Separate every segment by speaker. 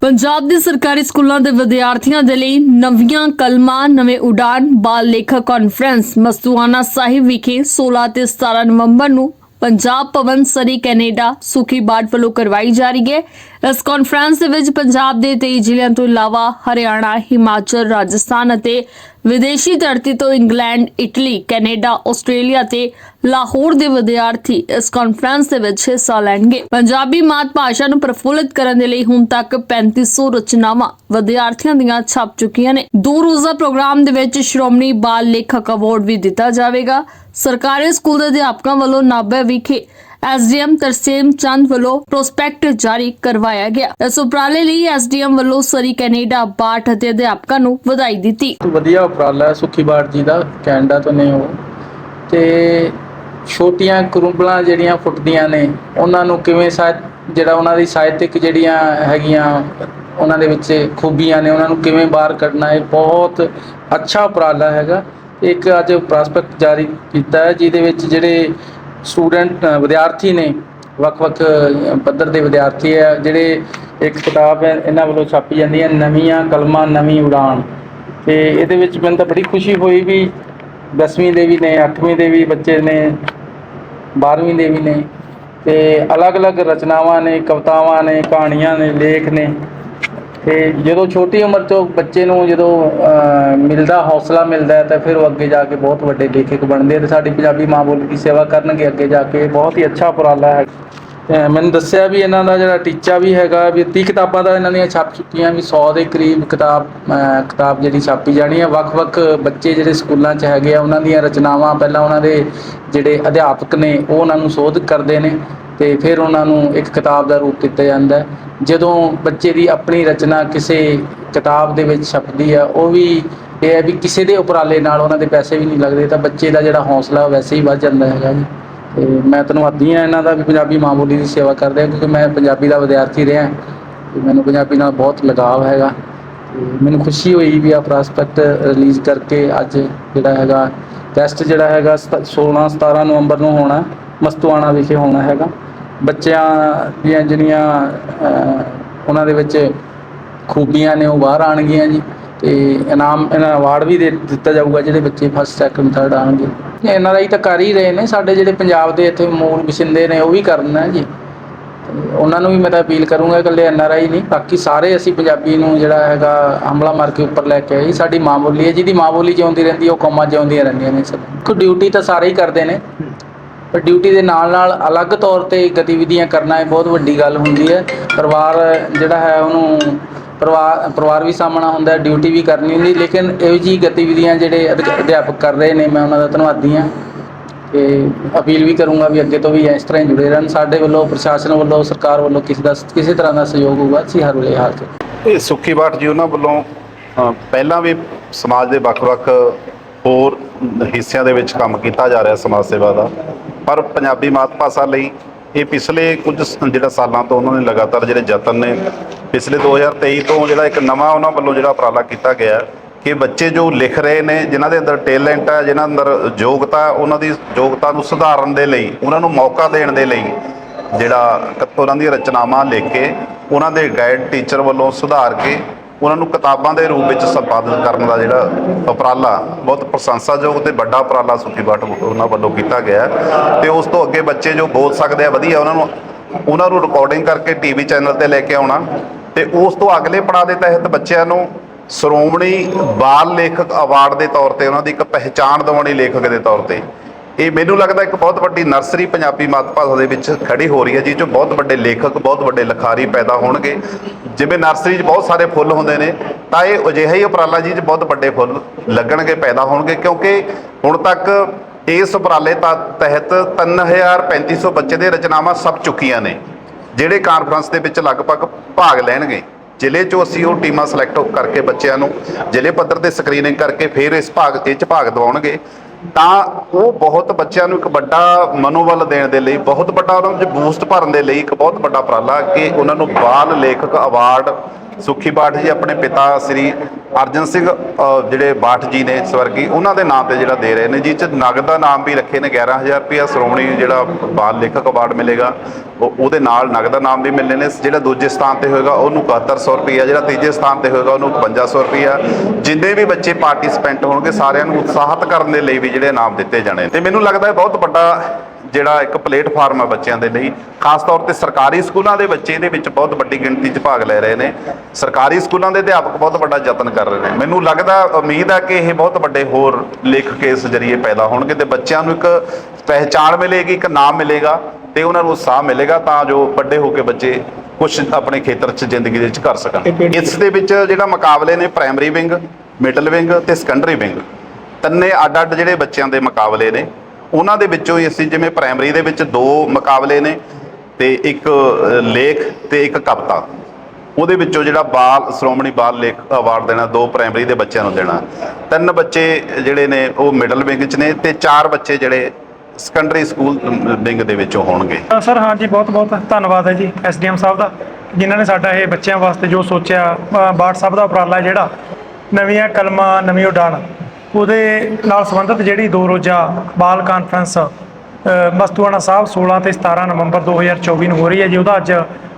Speaker 1: ਪੰਜਾਬ ਦੇ ਸਰਕਾਰੀ ਸਕੂਲਾਂ ਦੇ ਵਿਦਿਆਰਥੀਆਂ ਦੇ ਲਈ ਨਵੀਆਂ ਕਲਮਾਂ, ਨਵੇਂ ਉਡਾਨ ਬਾਲ ਲੇਖਕ ਕਾਨਫਰੰਸ ਮਸਤੂਆਨਾ ਸਾਹਿਬ ਵਿਖੇ 16 ਤੇ 17 ਨਵੰਬਰ ਨੂੰ ਪੰਜਾਬ ਭਵਨ ਸਰੀ ਕੈਨੇਡਾ ਸੁਖੀ ਬਾਟ ਵੱਲੋਂ ਕਰਵਾਈ ਜਾ ਰਹੀ ਹੈ। ਇਸ ਕਾਨਫਰੰਸ ਦੇ ਵਿੱਚ ਪੰਜਾਬ ਦੇ 23 ਜ਼ਿਲ੍ਹਿਆਂ ਤੋਂ ਇਲਾਵਾ ਹਰਿਆਣਾ, ਹਿਮਾਚਲ, ਰਾਜਸਥਾਨ ਅਤੇ ਵਿਦੇਸ਼ੀ ਧਰਤੀ ਤੋਂ ਇੰਗਲੈਂਡ, ਇਟਲੀ, ਕੈਨੇਡਾ, ਆਸਟ੍ਰੇਲੀਆ ਤੇ ਲਾਹੌਰ ਦੇ ਵਿਦਿਆਰਥੀ ਇਸ ਕਾਨਫਰੰਸ ਦੇ ਵਿੱਚ ਹਿੱਸਾ ਲੈਣਗੇ। ਪੰਜਾਬੀ ਮਾਤ ਭਾਸ਼ਾ ਨੂੰ ਪ੍ਰਫੁੱਲਿਤ ਕਰਨ ਦੇ ਲਈ ਹੁਣ ਤੱਕ 3500 ਰਚਨਾਵਾਂ ਵਿਦਿਆਰਥੀਆਂ ਦੀਆਂ ਛਪ ਚੁੱਕੀਆਂ ਨੇ। ਦੋ ਰੋਜ਼ਾ ਪ੍ਰੋਗਰਾਮ ਦੇ ਵਿੱਚ ਸ਼੍ਰੋਮਣੀ ਬਾਲ ਲੇਖਕ ਅਵਾਰਡ ਵੀ ਦਿੱਤਾ ਜਾਵੇਗਾ। ਸਰਕਾਰੀ ਸਕੂਲ ਦੇ ਅਧਿਆਪਕਾਂ ਵੱਲੋਂ ਨਾਭੇ ਵਿਖੇ ਐਸਡੀਐਮ ਤਰਸੇਮ ਚੰਦ ਵੱਲੋਂ ਪ੍ਰੋਸਪੈਕਟ ਜਾਰੀ ਕਰਵਾਇਆ ਗਿਆ। ਇਸ ਉਪਰਾਲੇ ਲਈ ਐਸਡੀਐਮ ਵੱਲੋਂ ਸਰੀ ਕੈਨੇਡਾ ਬਾਠ ਅਤੇ ਅਧਿਆਪਕਾਂ ਨੂੰ ਵਧਾਈ ਦਿੱਤੀ।
Speaker 2: ਵਧੀਆ ਉਪਰਾਲਾ ਸੁਖੀ ਬਾੜ ਜੀ ਦਾ, ਕੈਨੇਡਾ ਤੋਂ ਨੇ ਉਹ। ਤੇ ਛੋਟੀਆਂ ਕਰੂੰਬਲਾਂ ਜਿਹੜੀਆਂ ਫੁੱਟਦੀਆਂ ਨੇ, ਉਹਨਾਂ ਨੂੰ ਕਿਵੇਂ ਜਿਹੜਾ ਉਹਨਾਂ ਦੀ ਸਾਹਿਤਿਕ ਜਿਹੜੀਆਂ ਹੈਗੀਆਂ, ਉਹਨਾਂ ਦੇ ਵਿੱਚ ਖੂਬੀਆਂ ਨੇ, ਉਹਨਾਂ ਨੂੰ ਕਿਵੇਂ ਬਾਹਰ ਕੱਢਣਾ, ਇਹ ਬਹੁਤ ਅੱਛਾ ਉਪਰਾਲਾ ਹੈਗਾ। ਇੱਕ ਅੱਜ ਪ੍ਰੋਸਪੈਕਟ ਜਾਰੀ ਕੀਤਾ ਹੈ, ਜਿਹਦੇ ਵਿੱਚ ਜਿਹੜੇ ਸਟੂਡੈਂਟ ਵਿਦਿਆਰਥੀ ਨੇ, ਵੱਖ-ਵੱਖ ਪੱਧਰ ਦੇ ਵਿਦਿਆਰਥੀ ਹੈ, ਜਿਹੜੇ ਇੱਕ ਕਿਤਾਬ ਹੈ, ਇਹਨਾਂ ਵੱਲੋਂ ਛਾਪੀ ਜਾਂਦੀ ਹੈ, ਨਵੀਆਂ ਕਲਮਾਂ, ਨਵੀਂ ਉਡਾਨ। ਤੇ ਇਹਦੇ ਵਿੱਚ ਮੈਨੂੰ ਤਾਂ ਬੜੀ ਖੁਸ਼ੀ ਹੋਈ ਵੀ 10ਵੀਂ ਦੇ ਵੀ ਨੇ 8ਵੀਂ ਦੇ ਵੀ ਬੱਚੇ ਨੇ 12ਵੀਂ ਦੇ ਵੀ ਨੇ। ਤੇ ਅਲੱਗ-ਅਲੱਗ ਰਚਨਾਵਾਂ ਨੇ, ਕਵਿਤਾਵਾਂ ਨੇ, ਕਹਾਣੀਆਂ ਨੇ, ਲੇਖ ਨੇ। ਤੇ ਜਦੋਂ ਛੋਟੀ ਉਮਰ 'ਚੋਂ ਬੱਚੇ ਨੂੰ ਜਦੋਂ ਮਿਲਦਾ, ਹੌਸਲਾ ਮਿਲਦਾ ਤਾਂ ਫਿਰ ਉਹ ਅੱਗੇ ਜਾ ਕੇ ਬਹੁਤ ਵੱਡੇ ਲੇਖਕ ਬਣਦੇ ਆ ਤੇ ਸਾਡੀ ਪੰਜਾਬੀ ਮਾਂ ਬੋਲੀ ਦੀ ਸੇਵਾ ਕਰਨਗੇ ਅੱਗੇ ਜਾ ਕੇ। ਬਹੁਤ ਹੀ ਅੱਛਾ ਉਪਰਾਲਾ ਹੈ। ਅਹ, ਮੈਨੂੰ ਦੱਸਿਆ ਵੀ ਇਹਨਾਂ ਦਾ ਜਿਹੜਾ ਟੀਚਾ ਵੀ ਹੈਗਾ ਵੀ 30 ਕਿਤਾਬਾਂ ਦਾ ਇਹਨਾਂ ਦੀਆਂ ਛਪ ਚੁੱਕੀਆਂ ਵੀ 100 ਦੇ ਕਰੀਬ ਕਿਤਾਬ ਕਿਤਾਬ ਜਿਹੜੀ ਛਾਪੀ ਜਾਣੀ ਹੈ ਵੱਖ-ਵੱਖ ਬੱਚੇ ਜਿਹੜੇ ਸਕੂਲਾਂ 'ਚ ਹੈਗੇ ਆ ਉਹਨਾਂ ਦੀਆਂ ਰਚਨਾਵਾਂ ਪਹਿਲਾਂ ਉਹਨਾਂ ਦੇ ਜਿਹੜੇ ਅਧਿਆਪਕ ਨੇ ਉਹ ਉਹਨਾਂ ਨੂੰ ਸੋਧ ਕਰਦੇ ਨੇ ਤੇ ਫਿਰ ਉਹਨਾਂ ਨੂੰ ਇੱਕ ਕਿਤਾਬ ਦਾ ਰੂਪ ਦਿੱਤਾ ਜਾਂਦਾ ਜਦੋਂ ਬੱਚੇ ਦੀ ਆਪਣੀ ਰਚਨਾ ਕਿਸੇ ਕਿਤਾਬ ਦੇ ਵਿੱਚ ਛਪਦੀ ਆ ਉਹ ਵੀ ਇਹ ਹੈ ਵੀ ਕਿਸੇ ਦੇ ਉਪਰਾਲੇ ਨਾਲ ਉਹਨਾਂ ਦੇ ਪੈਸੇ ਵੀ ਨਹੀਂ ਲੱਗਦੇ ਤਾਂ ਬੱਚੇ ਦਾ ਜਿਹੜਾ ਹੌਸਲਾ ਵੈਸੇ ਹੀ ਵੱਧ ਜਾਂਦਾ ਹੈਗਾ ਜੀ। ਤੇ ਮੈਂ ਧੰਨਵਾਦੀ ਹਾਂ ਇਹਨਾਂ ਦਾ ਵੀ ਪੰਜਾਬੀ ਮਾਂ ਬੋਲੀ ਦੀ ਸੇਵਾ ਕਰਦੇ ਆ ਕਿਉਂਕਿ ਮੈਂ ਪੰਜਾਬੀ ਦਾ ਵਿਦਿਆਰਥੀ ਰਿਹਾ ਤੇ ਮੈਨੂੰ ਪੰਜਾਬੀ ਨਾਲ ਬਹੁਤ ਲਗਾਵ ਹੈਗਾ। ਤੇ ਮੈਨੂੰ ਖੁਸ਼ੀ ਹੋਈ ਵੀ ਆ ਪ੍ਰੋਸਪੈਕਟ ਰਿਲੀਜ਼ ਕਰਕੇ ਅੱਜ ਜਿਹੜਾ ਹੈਗਾ ਟੈਸਟ ਜਿਹੜਾ ਹੈਗਾ ਸਤ- 16 17 ਨਵੰਬਰ ਨੂੰ ਹੋਣਾ, ਮਸਤੂਆਣਾ ਵਿਖੇ ਹੋਣਾ ਹੈਗਾ। ਬੱਚਿਆਂ ਦੀਆਂ ਜਿਹੜੀਆਂ ਉਹਨਾਂ ਦੇ ਵਿੱਚ ਖੂਬੀਆਂ ਨੇ ਉਹ ਬਾਹਰ ਆਣਗੀਆਂ ਜੀ। ਤੇ ਇਨਾਮ, ਇਹਨਾਂ ਅਵਾਰਡ ਵੀ ਦੇ ਦਿੱਤਾ ਜਾਊਗਾ ਜਿਹੜੇ ਬੱਚੇ ਫਸਟ ਸੈਕੰਡ ਥਰਡ ਆਣਗੇ ਐਨ ਆਰ ਆਈ ਤਾਂ ਕਰ ਹੀ ਰਹੇ ਨੇ। ਸਾਡੇ ਜਿਹੜੇ ਪੰਜਾਬ ਦੇ ਇੱਥੇ ਮੂਲ ਵਸਿੰਦੇ ਨੇ, ਉਹ ਵੀ ਕਰਨ ਹੈ ਜੀ ਉਹਨਾਂ ਨੂੰ ਵੀ ਮੈਂ ਤਾਂ ਅਪੀਲ ਕਰੂੰਗਾ ਇਕੱਲੇ ਐਨ ਆਰ ਆਈ ਨਹੀਂ, ਬਾਕੀ ਸਾਰੇ ਅਸੀਂ ਪੰਜਾਬੀ ਨੂੰ ਜਿਹੜਾ ਹੈਗਾ ਹਮਲਾ ਮਾਰ ਕੇ ਉੱਪਰ ਲੈ ਕੇ ਆਈ ਸਾਡੀ ਮਾਂ ਬੋਲੀ ਹੈ, ਜਿਹਦੀ ਮਾਂ ਬੋਲੀ ਜਿਉਂਦੀ ਰਹਿੰਦੀ ਉਹ ਕੌਮਾਂ ਜਿਉਂਦੀਆਂ ਰਹਿੰਦੀਆਂ ਨੇ ਸਭ। ਕੋ ਡਿਊਟੀ ਤਾਂ ਸਾਰੇ ਹੀ ਕਰਦੇ ਨੇ। ਪਰ ਡਿਊਟੀ ਦੇ ਨਾਲ ਨਾਲ ਅਲੱਗ ਤੌਰ ਤੇ ਗਤੀਵਿਧੀਆਂ ਕਰਨਾ ਇਹ ਬਹੁਤ ਵੱਡੀ ਗੱਲ ਹੁੰਦੀ ਹੈ। ਪਰਿਵਾਰ ਜਿਹੜਾ ਹੈ, ਉਹਨੂੰ ਪਰਿਵਾਰ ਪਰਿਵਾਰ ਵੀ ਸਾਹਮਣਾ ਹੁੰਦਾ ਡਿਊਟੀ ਵੀ ਕਰਨੀ ਹੁੰਦੀ, ਲੇਕਿਨ ਇਹੋ ਜਿਹੀ ਗਤੀਵਿਧੀਆਂ ਜਿਹੜੇ ਅਧਿ- ਅਧਿਆਪਕ ਕਰ ਰਹੇ ਨੇ, ਮੈਂ ਉਹਨਾਂ ਦਾ ਧੰਨਵਾਦੀ ਹਾਂ ਤੇ ਅਪੀਲ ਵੀ ਕਰੂੰਗਾ ਵੀ ਅੱਗੇ ਤੋਂ ਵੀ ਇਸ ਤਰ੍ਹਾਂ ਹੀ ਜੁੜੇ ਰਹਿਣ। ਸਾਡੇ ਵੱਲੋਂ, ਪ੍ਰਸ਼ਾਸਨ ਵੱਲੋਂ, ਸਰਕਾਰ ਵੱਲੋਂ ਕਿਸੇ ਦਾ, ਕਿਸੇ ਤਰ੍ਹਾਂ ਦਾ ਸਹਿਯੋਗ ਹੋਊਗਾ, ਅਸੀਂ ਹਰ ਵੇਲੇ ਹਾਜ਼ਰ
Speaker 3: ਇਹ ਸੁੱਖੀ ਬਾਟ ਜੀ, ਉਹਨਾਂ ਵੱਲੋਂ ਪਹਿਲਾਂ ਵੀ ਸਮਾਜ ਦੇ ਵੱਖ-ਵੱਖ ਹੋਰ ਹਿੱਸਿਆਂ ਦੇ ਵਿੱਚ ਕੰਮ ਕੀਤਾ ਜਾ ਰਿਹਾ ਸਮਾਜ ਸੇਵਾ ਦਾ, ਪਰ ਪੰਜਾਬੀ ਮਾਤ ਭਾਸ਼ਾ ਲਈ ਇਹ ਪਿਛਲੇ ਕੁਝ ਸ- ਜਿਹੜਾ ਸਾਲਾਂ ਤੋਂ ਉਹਨਾਂ ਨੇ ਲਗਾਤਾਰ ਜਿਹੜੇ ਯਤਨ ਨੇ, ਪਿਛਲੇ 2023 ਤੋਂ ਜਿਹੜਾ ਇੱਕ ਨਵਾਂ ਉਹਨਾਂ ਵੱਲੋਂ ਜਿਹੜਾ ਉਪਰਾਲਾ ਕੀਤਾ ਗਿਆ ਕਿ ਬੱਚੇ ਜੋ ਲਿਖ ਰਹੇ ਨੇ, ਜਿਨ੍ਹਾਂ ਦੇ ਅੰਦਰ ਟੈਲੈਂਟ ਹੈ, ਜਿਨ੍ਹਾਂ ਅੰਦਰ ਯੋਗਤਾ, ਉਹਨਾਂ ਦੀ ਯੋਗਤਾ ਨੂੰ ਸੁਧਾਰਨ ਦੇ ਲਈ, ਉਹਨਾਂ ਨੂੰ ਮੌਕਾ ਦੇਣ ਦੇ ਲਈ ਜਿਹੜਾ ਕ- ਉਹਨਾਂ ਦੀਆਂ ਰਚਨਾਵਾਂ ਲਿਖ ਕੇ, ਉਹਨਾਂ ਦੇ ਗਾਈਡ ਟੀਚਰ ਵੱਲੋਂ ਸੁਧਾਰ ਕੇ ਉਹਨਾਂ ਨੂੰ ਕਿਤਾਬਾਂ ਦੇ ਰੂਪ ਵਿੱਚ ਸੰਪਾਦਿਤ ਕਰਨ ਦਾ ਜਿਹੜਾ ਉਪਰਾਲਾ, ਬਹੁਤ ਪ੍ਰਸ਼ੰਸਾਯੋਗ ਤੇ ਵੱਡਾ ਉਪਰਾਲਾ ਸੁਖੀ ਬਾਟ ਉਹਨਾਂ ਵੱਲੋਂ ਕੀਤਾ ਗਿਆ ਹੈ। ਤੇ ਉਸ ਤੋਂ ਅੱਗੇ ਬੱਚੇ ਜੋ ਬੋਲ ਸਕਦੇ ਆ, ਵਧੀਆ, ਉਹਨਾਂ ਨੂੰ ਉਹਨਾਂ ਨੂੰ ਰਿਕਾਰਡਿੰਗ ਕਰਕੇ ਟੀਵੀ ਚੈਨਲ ਤੇ ਲੈ ਕੇ ਆਉਣਾ ਤੇ ਉਸ ਤੋਂ ਅਗਲੇ ਪੜਾਅ ਦੇ ਤਹਿਤ ਬੱਚਿਆਂ ਨੂੰ ਸ਼੍ਰੋਮਣੀ ਬਾਲ ਲੇਖਕ ਅਵਾਰਡ ਦੇ ਤੌਰ ਤੇ, ਉਹਨਾਂ ਦੀ ਇੱਕ ਪਹਿਚਾਣ ਦਿਵਾਉਣੀ ਲੇਖਕ ਦੇ ਤੌਰ ਤੇ ਇਹ ਮੈਨੂੰ ਲੱਗਦਾ ਇੱਕ ਬਹੁਤ ਵੱਡੀ ਨਰਸਰੀ ਪੰਜਾਬੀ ਮਾਤ ਭਾਸ਼ਾ ਦੇ ਵਿੱਚ ਖੜੀ ਹੋ ਰਹੀ ਹੈ ਜਿਸ 'ਚੋਂ ਬਹੁਤ ਵੱਡੇ ਲੇਖਕ, ਬਹੁਤ ਵੱਡੇ ਲਿਖਾਰੀ ਪੈਦਾ ਹੋਣਗੇ। ਜਿਵੇਂ ਨਰਸਰੀ 'ਚ ਬਹੁਤ ਸਾਰੇ ਫੁੱਲ ਹੁੰਦੇ ਨੇ, ਤਾਂ ਇਹ ਅਜਿਹਾ ਹੀ ਉਪਰਾਲਾ ਜੀ 'ਚ ਬਹੁਤ ਵੱਡੇ ਫੁੱਲ ਲੱਗਣਗੇ, ਪੈਦਾ ਹੋਣਗੇ, ਕਿਉਂਕਿ ਹੁਣ ਤੱਕ ਇਸ ਉਪਰਾਲੇ ਤਾ- ਤਹਿਤ 3350 ਬੱਚੇ ਦੇ ਰਚਨਾਵਾਂ ਸਭ ਚੁੱਕੀਆਂ ਨੇ, ਜਿਹੜੇ ਕਾਨਫਰੰਸ ਦੇ ਵਿੱਚ ਲਗਭਗ ਭਾਗ ਲੈਣਗੇ। ਜ਼ਿਲ੍ਹੇ 'ਚੋਂ ਅਸੀਂ ਉਹ ਟੀਮਾਂ ਸਿਲੈਕਟ ਕਰਕੇ ਬੱਚਿਆਂ ਨੂੰ, ਜ਼ਿਲ੍ਹੇ ਪੱਧਰ ਤੇ ਸਕਰੀਨਿੰਗ ਕਰਕੇ ਫਿਰ ਇਸ ਭਾਗ 'ਚ ਭਾਗ ਦਿਵਾਉਣਗੇ। ਤਾਂ ਉਹ ਬਹੁਤ ਬੱਚਿਆਂ ਨੂੰ ਇੱਕ ਵੱਡਾ ਮਨੋਬਲ ਦੇਣ ਦੇ ਲਈ, ਬਹੁਤ ਵੱਡਾ ਉਹਨਾਂ ਵਿੱਚ ਬੂਸਟ ਭਰਨ ਦੇ ਲਈ ਇੱਕ ਬਹੁਤ ਵੱਡਾ ਉਪਰਾਲਾ ਕਿ ਉਹਨਾਂ ਨੂੰ ਬਾਲ ਲੇਖਕ ਅਵਾਰਡ ਸੁਖੀ ਬਾਠ ਜੀ, ਆਪਣੇ ਪਿਤਾ ਸ੍ਰੀ ਅਰਜਨ ਸਿੰਘ ਜਿਹੜੇ ਬਾਠ ਜੀ ਨੇ ਸਵਰਗੀ, ਉਹਨਾਂ ਦੇ ਨਾਮ ਤੇ ਜਿਹੜਾ ਦੇ ਰਹੇ ਨੇ ਜਿਸ ਚ ਨਗਦ ਦਾ ਨਾਮ ਵੀ ਰੱਖੇ ਨੇ 11000 ਰੁਪਇਆ ਸ਼੍ਰੋਮਣੀ ਜਿਹੜਾ ਬਾਲ ਲੇਖਕ ਅਵਾਰਡ ਮਿਲੇਗਾ, ਉਹ- ਉਹਦੇ ਨਾਲ ਨਗਦ ਦਾ ਨਾਮ ਵੀ ਮਿਲਣੇ ਨੇ। ਜਿਹੜਾ ਦੂਜੇ ਸਥਾਨ ਤੇ ਹੋਏਗਾ, ਉਹਨੂੰ 7100 ਰੁਪਇਆ, ਜਿਹੜਾ ਤੀਜੇ ਸਥਾਨ ਤੇ ਹੋਏਗਾ, ਉਹਨੂੰ 5500 ਰੁਪਇਆ। ਜਿੰਨੇ ਵੀ ਬੱਚੇ ਪਾਰਟਿਸਿਪੈਂਟ ਹੋਣਗੇ, ਸਾਰਿਆਂ ਨੂੰ ਉਤਸ਼ਾਹਿਤ ਕਰਨ ਦੇ ਲਈ ਵੀ ਜਿਹੜੇ ਨਾਮ ਦਿੱਤੇ ਜਾਣੇ ਨੇ। ਤੇ ਮੈਨੂੰ ਲੱਗਦਾ ਹੈ ਬਹੁਤ ਵੱਡਾ ਜਿਹੜਾ ਇੱਕ ਪਲੇਟਫਾਰਮ ਹੈ ਬੱਚਿਆਂ ਦੇ ਲਈ ਖਾਸ ਤੌਰ ਤੇ ਸਰਕਾਰੀ ਸਕੂਲਾਂ ਦੇ ਬੱਚੇ ਇਹਦੇ ਵਿੱਚ ਬਹੁਤ ਵੱਡੀ ਗਿਣਤੀ 'ਚ ਭਾਗ ਲੈ ਰਹੇ ਨੇ। ਸਰਕਾਰੀ ਸਕੂਲਾਂ ਦੇ ਅਧਿਆਪਕ ਬਹੁਤ ਵੱਡਾ ਯਤਨ ਕਰ ਰਹੇ ਨੇ। ਮੈਨੂੰ ਲੱਗਦਾ ਉਮੀਦ ਹੈ ਕਿ ਇਹ ਬਹੁਤ ਵੱਡੇ ਹੋਰ ਲੇਖਕ ਇਸ ਜਰੀਏ ਪੈਦਾ ਹੋਣਗੇ ਤੇ ਬੱਚਿਆਂ ਨੂੰ ਇੱਕ ਪਹਿਚਾਣ ਮਿਲੇਗੀ ਇੱਕ ਨਾਮ ਮਿਲੇਗਾ ਤੇ ਉਹਨਾਂ ਨੂੰ ਉਤਸ਼ਾਹ ਮਿਲੇਗਾ ਤਾਂ ਜੋ ਵੱਡੇ ਹੋ ਕੇ ਬੱਚੇ ਕੁਝ ਆਪਣੇ ਖੇਤਰ 'ਚ ਜ਼ਿੰਦਗੀ ਦੇ ਵਿੱਚ ਕਰ ਸਕਣ। ਇਸ ਦੇ ਵਿੱਚ ਜਿਹੜਾ ਮੁਕਾਬਲੇ ਨੇ ਪ੍ਰਾਇਮਰੀ ਵਿੰਗ ਮਿਡਲ ਵਿੰਗ ਤੇ ਸੈਕੰਡਰੀ ਵਿੰਗ ਤਿੰਨੇ ਅੱਡ-ਅੱਡ ਜਿਹੜੇ ਬੱਚਿਆਂ ਦੇ ਮੁਕਾਬਲੇ ਨੇ। ਉਹਨਾਂ ਦੇ ਵਿੱਚੋਂ ਹੀ ਅਸੀਂ ਜਿਵੇਂ ਪ੍ਰਾਇਮਰੀ ਦੇ ਵਿੱਚ ਦੋ ਮੁਕਾਬਲੇ ਨੇ ਤੇ ਇੱਕ ਲੇਖ ਤੇ ਇੱਕ ਕਵਿਤਾ। ਉਹਦੇ ਵਿੱਚੋਂ ਜਿਹੜਾ ਬਾਲ ਸ਼੍ਰੋਮਣੀ ਬਾਲ ਲੇਖ ਅਵਾਰਡ ਦੇਣਾ ਦੋ ਪ੍ਰਾਇਮਰੀ ਦੇ ਬੱਚਿਆਂ ਨੂੰ ਦੇਣਾ। ਤਿੰਨ ਬੱਚੇ ਜਿਹੜੇ ਨੇ ਉਹ ਮਿਡਲ ਵਿੰਗ 'ਚ ਨੇ ਤੇ ਚਾਰ ਬੱਚੇ ਜਿਹੜੇ ਸੈਕੰਡਰੀ ਸਕੂਲ ਵਿੰਗ ਦੇ ਵਿੱਚੋਂ ਹੋਣਗੇ।
Speaker 4: ਅ, ਸਰ ਹਾਂਜੀ ਬਹੁਤ ਬਹੁਤ ਧੰਨਵਾਦ ਹੈ ਜੀ ਐਸਡੀਐਮ ਸਾਹਿਬ ਦਾ ਜਿਨ੍ਹਾਂ ਨੇ ਸਾਡਾ ਇਹ ਬੱਚਿਆਂ ਵਾਸਤੇ ਜੋ ਸੋਚਿਆ ਅ, ਸਾਹਿਬ ਦਾ ਉਪਰਾਲਾ ਜਿਹੜਾ ਨਵੀਆਂ ਕਲਮਾਂ ਨਵੀਂ ਉਡਾਣ। ਉਹਦੇ ਨਾਲ ਸੰਬੰਧਿਤ ਜਿਹੜੀ ਦੋ ਰੋਜ਼ਾ ਬਾਲ ਕਾਨਫਰੰਸ ਮਸਤੂਆਣਾ ਸਾਹਿਬ 16 ਤੇ 17 ਨਵੰਬਰ 2024 ਨੂੰ ਹੋ ਰਹੀ ਹੈ ਜੀ ਉਹਦਾ ਅੱਜ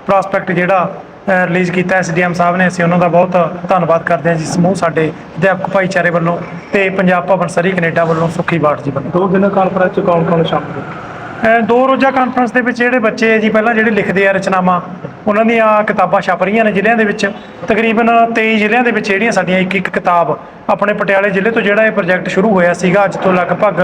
Speaker 4: ਪ੍ਰੋਸਪੈਕਟ ਜਿਹੜਾ ਰਿਲੀਜ਼ ਕੀਤਾ ਐਸਡੀਐਮ ਸਾਹਿਬ ਨੇ ਅਸੀਂ ਉਹਨਾਂ ਦਾ ਬਹੁਤ ਧੰਨਵਾਦ ਕਰਦੇ ਹਾਂ ਜੀ ਸਮੂਹ ਸਾਡੇ ਅਧਿਆਪਕ ਭਾਈਚਾਰੇ ਵੱਲੋਂ ਤੇ ਪੰਜਾਬ ਭਵਨ ਸਰੀ ਕੈਨੇਡਾ ਵੱਲੋਂ ਸੁਖੀ ਬਾਠ ਜੀ ਵੱਲੋਂ।
Speaker 5: ਦੋ ਦਿਨਾਂ ਕਾਨਫਰੰਸ ਚ ਕੌਣ ਕੌਣ ਸ਼ਾਮਲ
Speaker 4: ਦੋ ਰੋਜ਼ਾ ਕਾਨਫਰੰਸ ਦੇ ਵਿੱਚ ਜਿਹੜੇ ਬੱਚੇ ਹੈ ਜੀ ਪਹਿਲਾਂ ਜਿਹੜੇ ਲਿਖਦੇ ਆ ਰਚਨਾਵਾਂ ਉਹਨਾਂ ਦੀਆਂ ਕਿਤਾਬਾਂ ਛਪ ਰਹੀਆਂ ਨੇ ਜ਼ਿਲ੍ਹਿਆਂ ਦੇ ਵਿੱਚ। ਤਕਰੀਬਨ 23 ਜ਼ਿਲ੍ਹਿਆਂ ਦੇ ਵਿੱਚ ਜਿਹੜੀਆਂ ਸਾਡੀਆਂ ਇੱਕ ਇੱਕ ਕਿਤਾਬ ਆਪਣੇ ਪਟਿਆਲੇ ਜ਼ਿਲ੍ਹੇ ਤੋਂ ਜਿਹੜਾ ਇਹ ਪ੍ਰੋਜੈਕਟ ਸ਼ੁਰੂ ਹੋਇਆ ਸੀਗਾ, ਅੱਜ ਤੋਂ ਲਗਭਗ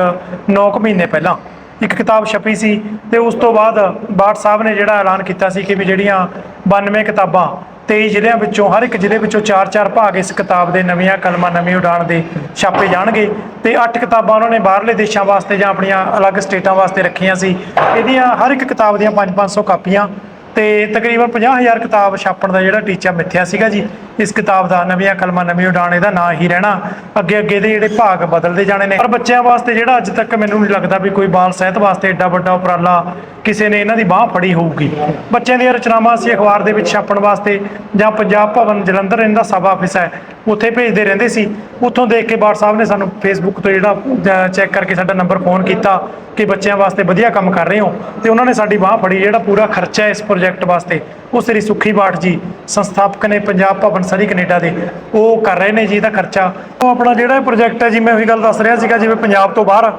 Speaker 4: 9 ਕੁ ਮਹੀਨੇ ਪਹਿਲਾਂ। ਇੱਕ ਕਿਤਾਬ ਛਪੀ ਸੀ ਤੇ ਉਸ ਤੋਂ ਬਾਅਦ ਬਾਠ ਸਾਹਿਬ ਨੇ ਜਿਹੜਾ ਐਲਾਨ ਕੀਤਾ ਸੀ ਕਿ ਵੀ ਜਿਹੜੀਆਂ 92 ਕਿਤਾਬਾਂ 23 ਜ਼ਿਲ੍ਹਿਆਂ ਵਿੱਚੋਂ, ਹਰ ਇੱਕ ਜ਼ਿਲ੍ਹੇ ਵਿੱਚੋਂ 4-4 ਭਾਗ ਇਸ ਕਿਤਾਬ ਦੇ ਨਵੀਆਂ ਕਲਮਾਂ, ਨਵੀਂ ਉਡਾਣ ਦੇ ਛਾਪੇ ਜਾਣਗੇ ਤੇ 8 ਕਿਤਾਬਾਂ ਉਹਨਾਂ ਨੇ ਬਾਹਰਲੇ ਦੇਸ਼ਾਂ ਵਾਸਤੇ ਜਾਂ ਆਪਣੀਆਂ ਅਲੱਗ ਸਟੇਟਾਂ ਵਾਸਤੇ ਰੱਖੀਆਂ ਸੀ। ਇਹਦੀਆਂ ਹਰ ਇੱਕ ਕਿਤਾਬ ਦੀਆਂ 5-500 ਕਾਪੀਆਂ ਤੇ ਤਕਰੀਬਨ 50000 ਕਿਤਾਬ ਛਾਪਣ ਦਾ ਜਿਹੜਾ ਟੀਚਾ ਮਿੱਥਿਆ ਸੀਗਾ ਜੀ, ਇਸ ਕਿਤਾਬ ਦਾ ਨਵੀਆਂ ਕਲਮਾਂ, ਨਵੀਂ ਉਡਾਣ ਇਹਦਾ ਨਾਂ ਹੀ ਰਹਿਣਾ, ਅੱਗੇ ਅੱਗੇ ਦੇ ਜਿਹੜੇ ਭਾਗ ਬਦਲਦੇ ਜਾਣੇ ਨੇ। ਪਰ ਬੱਚਿਆਂ ਵਾਸਤੇ ਜਿਹੜਾ ਅੱਜ ਤੱਕ ਮੈਨੂੰ ਨਹੀਂ ਲੱਗਦਾ ਵੀ ਕੋਈ ਬਾਲ ਸਾਹਿਤ ਵਾਸਤੇ ਐਡਾ ਵੱਡਾ ਉਪਰਾਲਾ ਕਿਸੇ ਨੇ ਇਹਨਾਂ ਦੀ ਬਾਹ ਫੜੀ ਹੋਊਗੀ। ਬੱਚਿਆਂ ਦੀਆਂ ਰਚਨਾਵਾਂ ਅਸੀਂ ਅਖਬਾਰ ਦੇ ਵਿੱਚ ਛਾਪਣ ਵਾਸਤੇ ਜਾਂ ਪੰਜਾਬ ਭਵਨ ਜਲੰਧਰ ਇਹਨਾਂ ਦਾ ਸਬ ਆਫਿਸ ਹੈ, ਉੱਥੇ ਭੇਜਦੇ ਰਹਿੰਦੇ ਸੀ। ਉੱਥੋਂ ਦੇਖ ਕੇ ਬਾੜ ਸਾਹਿਬ ਨੇ ਸਾਨੂੰ ਫੇਸਬੁੱਕ ਤੋਂ ਜਿਹੜਾ ਚੈੱਕ ਕਰਕੇ ਸਾਡਾ ਨੰਬਰ ਫੋਨ ਕੀਤਾ ਕਿ ਬੱਚਿਆਂ ਵਾਸਤੇ ਵਧੀਆ ਕੰਮ ਕਰ ਰਹੇ ਹੋ ਤੇ ਉਹਨਾਂ ਨੇ ਸਾਡੀ ਬਾਹ ਫੜੀ, ਜਿਹੜਾ ਪੂਰਾ ਖਰਚਾ ਇਸ ਇਸ ਪ੍ਰੋਜੈਕਟ ਵਾਸਤੇ, ਉਹ ਸ੍ਰੀ ਸੁਖੀ ਬਾਠ ਜੀ, ਸੰਸਥਾਪਕ ਨੇ ਪੰਜਾਬ ਭਵਨ ਸਰੀ ਕੈਨੇਡਾ ਦੇ, ਉਹ ਕਰ ਰਹੇ ਨੇ ਜੀ ਇਹਦਾ ਖਰਚਾ। ਉਹ ਆਪਣਾ ਜਿਹੜਾ ਪ੍ਰੋਜੈਕਟ ਹੈ ਜਿਵੇਂ ਉਹੀ ਗੱਲ ਦੱਸ ਰਿਹਾ ਸੀਗਾ, ਜਿਵੇਂ ਪੰਜਾਬ ਤੋਂ ਬਾਹਰ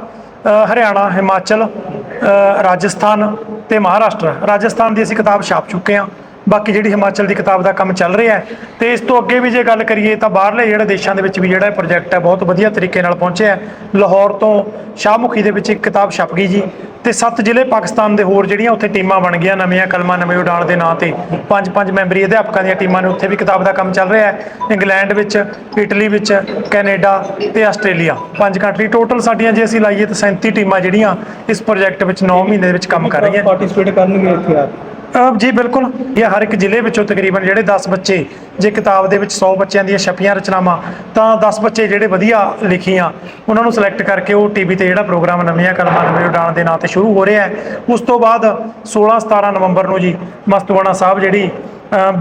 Speaker 4: ਹਰਿਆਣਾ, ਹਿਮਾਚਲ ਰਾਜਸਥਾਨ ਤੇ ਮਹਾਰਾਸ਼ਟਰ, ਰਾਜਸਥਾਨ ਦੀ ਅਸੀਂ ਕਿਤਾਬ ਛਾਪ ਚੁੱਕੇ ਹਾਂ। ਬਾਕੀ ਜਿਹੜੀ ਹਿਮਾਚਲ ਦੀ ਕਿਤਾਬ ਦਾ ਕੰਮ ਚੱਲ ਰਿਹਾ ਹੈ, ਤੇ ਇਸ ਤੋਂ ਅੱਗੇ ਵੀ ਜੇ ਗੱਲ ਕਰੀਏ ਤਾਂ ਬਾਹਰਲੇ ਜਿਹੜੇ ਦੇਸ਼ਾਂ ਦੇ ਵਿੱਚ ਵੀ ਜਿਹੜਾ ਇਹ ਪ੍ਰੋਜੈਕਟ ਹੈ, ਬਹੁਤ ਵਧੀਆ ਤਰੀਕੇ ਨਾਲ ਪਹੁੰਚਿਆ ਲਾਹੌਰ ਤੋਂ ਸ਼ਾਹਮੁਖੀ ਦੇ ਵਿੱਚ ਇੱਕ ਕਿਤਾਬ ਛਪ ਗਈ ਜੀ, ਤੇ ਸੱਤ ਜ਼ਿਲ੍ਹੇ ਪਾਕਿਸਤਾਨ ਦੇ ਹੋਰ ਜਿਹੜੀਆਂ ਉੱਥੇ ਟੀਮਾਂ ਬਣ ਗਈਆਂ, ਨਵੀਆਂ ਕਲਮਾਂ, ਨਵੇਂ ਉਡਾਣ ਦੇ ਨਾਂ ਤੇ ਪੰਜ ਪੰਜ ਮੈਂਬਰੀ ਅਧਿਆਪਕਾਂ ਦੀਆਂ ਟੀਮਾਂ ਨੇ ਉੱਥੇ ਵੀ ਕਿਤਾਬ ਦਾ ਕੰਮ ਚੱਲ ਰਿਹਾ ਹੈ। ਇੰਗਲੈਂਡ ਵਿੱਚ, ਇਟਲੀ ਵਿੱਚ, ਕੈਨੇਡਾ ਤੇ ਆਸਟ੍ਰੇਲੀਆ, ਪੰਜ ਕੰਟਰੀ ਟੋਟਲ ਸਾਡੀਆਂ ਜੇ ਅਸੀਂ ਲਾਈਏ ਤਾਂ 37 ਟੀਮਾਂ ਜਿਹੜੀਆਂ ਇਸ ਪ੍ਰੋਜੈਕਟ ਵਿੱਚ 9 ਮਹੀਨੇ ਦੇ ਵਿੱਚ ਕੰਮ ਕਰ ਰਹੀਆਂ
Speaker 5: ਪਾਰਟਿਸਿਪੇਟ ਕਰਨਗੇ ਇੱਥੇ ਆ
Speaker 4: ਜੀ ਬਿਲਕੁਲ, ਇਹ ਹਰ ਇੱਕ ਜ਼ਿਲ੍ਹੇ ਵਿੱਚੋਂ ਤਕਰੀਬਨ ਜਿਹੜੇ 10 ਬੱਚੇ, ਜੇ ਕਿਤਾਬ ਦੇ ਵਿੱਚ 100 ਬੱਚਿਆਂ ਦੀਆਂ ਛਪੀਆਂ ਰਚਨਾਵਾਂ, ਤਾਂ 10 ਬੱਚੇ ਜਿਹੜੇ ਵਧੀਆ ਲਿਖੀਆਂ, ਉਹਨਾਂ ਨੂੰ ਸਿਲੈਕਟ ਕਰਕੇ ਉਹ ਟੀਵੀ ਤੇ ਜਿਹੜਾ ਪ੍ਰੋਗਰਾਮ ਨਵੀਆਂ ਕਲਮਾਂ, ਨਵੇਂ ਉਡਾਣ ਦੇ ਨਾਂ ਤੇ ਸ਼ੁਰੂ ਹੋ ਰਿਹਾ ਹੈ। ਉਸ ਤੋਂ ਬਾਅਦ 16 17 ਨਵੰਬਰ ਨੂੰ ਜੀ ਮਸਤੂਆਣਾ ਸਾਹਿਬ ਜਿਹੜੀ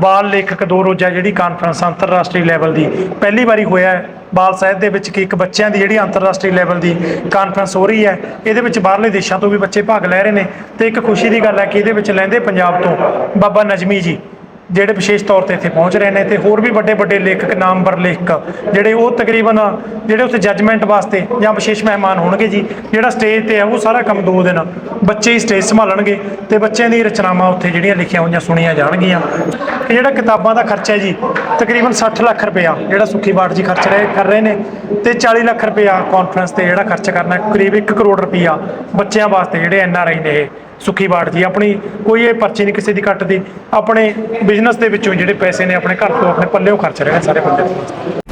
Speaker 4: ਬਾਲ ਲੇਖਕ ਦੋ ਰੋਜ਼ਾ ਜਿਹੜੀ ਕਾਨਫਰੰਸ ਅੰਤਰਰਾਸ਼ਟਰੀ ਲੈਵਲ ਦੀ ਪਹਿਲੀ ਵਾਰੀ ਹੋਇਆ ਬਾਲ ਸਾਹਿਤ ਦੇ ਵਿੱਚ ਕਿ ਇੱਕ ਬੱਚਿਆਂ ਦੀ ਜਿਹੜੀ ਅੰਤਰਰਾਸ਼ਟਰੀ ਲੈਵਲ ਦੀ ਕਾਨਫਰੰਸ ਹੋ ਰਹੀ ਹੈ, ਇਹਦੇ ਵਿੱਚ ਬਾਹਰਲੇ ਦੇਸ਼ਾਂ ਤੋਂ ਵੀ ਬੱਚੇ ਭਾਗ ਲੈ ਰਹੇ ਨੇ ਤੇ ਇੱਕ ਖੁਸ਼ੀ ਦੀ ਗੱਲ ਹੈ ਕਿ ਇਹਦੇ ਵਿੱਚ ਲੈਂਦੇ ਪੰਜਾਬ ਤੋਂ ਬਾਬਾ ਨਜਮੀ ਜੀ। ਜਿਹੜੇ ਵਿਸ਼ੇਸ਼ ਤੌਰ ਤੇ ਇੱਥੇ ਪਹੁੰਚ ਰਹੇ ਨੇ ਤੇ ਹੋਰ ਵੀ ਵੱਡੇ ਵੱਡੇ ਲੇਖਕ, ਨਾਮਵਰ ਲੇਖਕ ਜਿਹੜੇ ਉਹ ਤਕਰੀਬਨ ਜਿਹੜੇ ਉੱਥੇ ਜੱਜਮੈਂਟ ਵਾਸਤੇ ਜਾਂ ਵਿਸ਼ੇਸ਼ ਮਹਿਮਾਨ ਹੋਣਗੇ ਜੀ, ਜਿਹੜਾ ਸਟੇਜ ਤੇ ਆ, ਉਹ ਸਾਰਾ ਕੰਮ ਦੋ ਦਿਨ ਬੱਚੇ ਹੀ ਸਟੇਜ ਸੰਭਾਲਣਗੇ ਤੇ ਬੱਚਿਆਂ ਦੀ ਰਚਨਾਵਾਂ ਉੱਥੇ ਜਿਹੜੀਆਂ ਲਿਖੀਆਂ ਹੋਈਆਂ ਸੁਣੀਆਂ ਜਾਣਗੀਆਂ। ਇਹ ਜਿਹੜਾ ਕਿਤਾਬਾਂ ਦਾ ਖਰਚਾ ਜੀ, ਤਕਰੀਬਨ 60 ਲੱਖ ਰੁਪਇਆ ਜਿਹੜਾ ਸੁਖੀ ਬਾਟ ਜੀ ਖਰਚ ਰਹੇ, ਕਰ ਰਹੇ ਨੇ ਤੇ 40 ਲੱਖ ਰੁਪਇਆ ਕਾਨਫਰੰਸ ਤੇ ਜਿਹੜਾ ਖਰਚ ਕਰਨਾ, ਕਰੀਬ 1 ਕਰੋੜ ਰੁਪਇਆ ਬੱਚਿਆਂ ਵਾਸਤੇ ਜਿਹੜੇ ਐਨ ਆਰ ਆਈ ਨੇ ਇਹ ਸੁਖੀ ਬਾਟ ਜੀ, ਆਪਣੀ ਕੋਈ ਇਹ ਪਰਚੀ ਨਹੀਂ ਕਿਸੇ ਦੀ ਕੱਟਦੀ, ਆਪਣੇ ਬਿਜ਼ਨਸ ਦੇ ਵਿੱਚੋਂ ਜਿਹੜੇ ਪੈਸੇ ਨੇ ਆਪਣੇ ਘਰ ਤੋਂ ਆਪਣੇ ਪੱਲਿਓਂ ਖਰਚ ਰਹੇ ਨੇ ਸਾਰੇ ਬੰਦੇ।